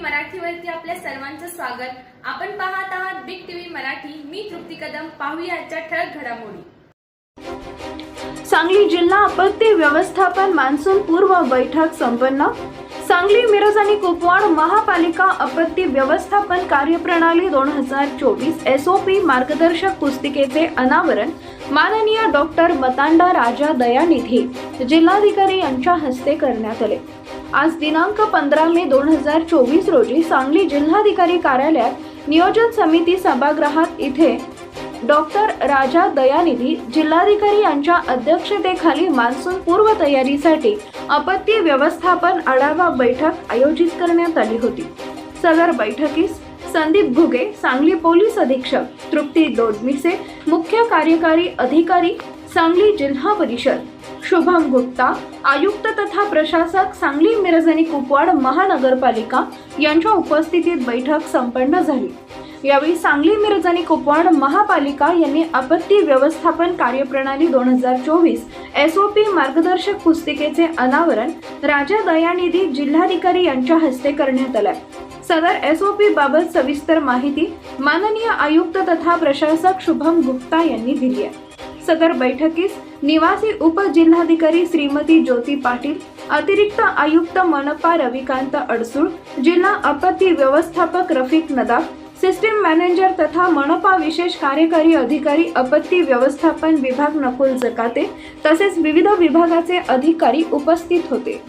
मराठीवरती आपल्या सर्वांचं स्वागत. आपण पाहत आहात बिग टीव्ही मराठी. मी तृप्ती कदम. पाहूया आजच्या ठळक घडामोडी. सांगली जिल्हा आपत्ती व्यवस्थापन मान्सून पूर्व बैठक संपन्न. सांगली मिरज आणि कुपवाड महापालिका आपत्ती व्यवस्थापन कार्यप्रणाली दोन हजार चोवीस एस ओ पी मार्गदर्शक पुस्तिकेचे अनावरण माननीय डॉक्टर मतांडा राजा दयानिधी. जिल्हाधिकारी यांच्या हस्ते करण्यात आले. आज दिनांक पंधरा मे दोन हजार चोवीस रोजी सांगली जिल्हाधिकारी कार्यालयात नियोजन समिती सभागृहात इथे डॉक्टर राजा दयानिधी जिल्हाधिकारी यांच्या अध्यक्षतेखाली मान्सून पूर्व तयारीसाठी आपत्ती व्यवस्थापन आढावा बैठक आयोजित करण्यात आली होती. सदर बैठकीस संदीप घुगे सांगली पोलीस अधीक्षक तृप्ती दोडमिसे मुख्य कार्यकारी अधिकारी सांगली जिल्हा परिषद शुभम गुप्ता आयुक्त तथा प्रशासक सांगली मिरज आणि कुपवाड महानगरपालिका यांच्या उपस्थितीत बैठक संपन्न झाली. यावेळी सांगली मिरज आणि कुपवाड महापालिका यांनी आपत्ती व्यवस्थापन कार्यप्रणाली दोन हजार चोवीस एस ओ पी मार्गदर्शक पुस्तिकेचे अनावरण राजा दयानिधी जिल्हाधिकारी यांच्या हस्ते करण्यात आलं. सदर एस ओ पी बाबत सविस्तर माहिती माननीय आयुक्त तथा प्रशासक शुभम गुप्ता यांनी दिली आहे. सदर बैठकीस निवासी उपजिल्हाधिकारी श्रीमती ज्योती पाटील अतिरिक्त आयुक्त मनपा रविकांत अडसूळ जिल्हा आपत्ती व्यवस्थापक रफिक नदाफ सिस्टीम मॅनेजर तथा मनपा विशेष कार्यकारी अधिकारी आपत्ती व्यवस्थापन विभाग नकुल जकाते तसेच विविध विभागाचे अधिकारी उपस्थित होते.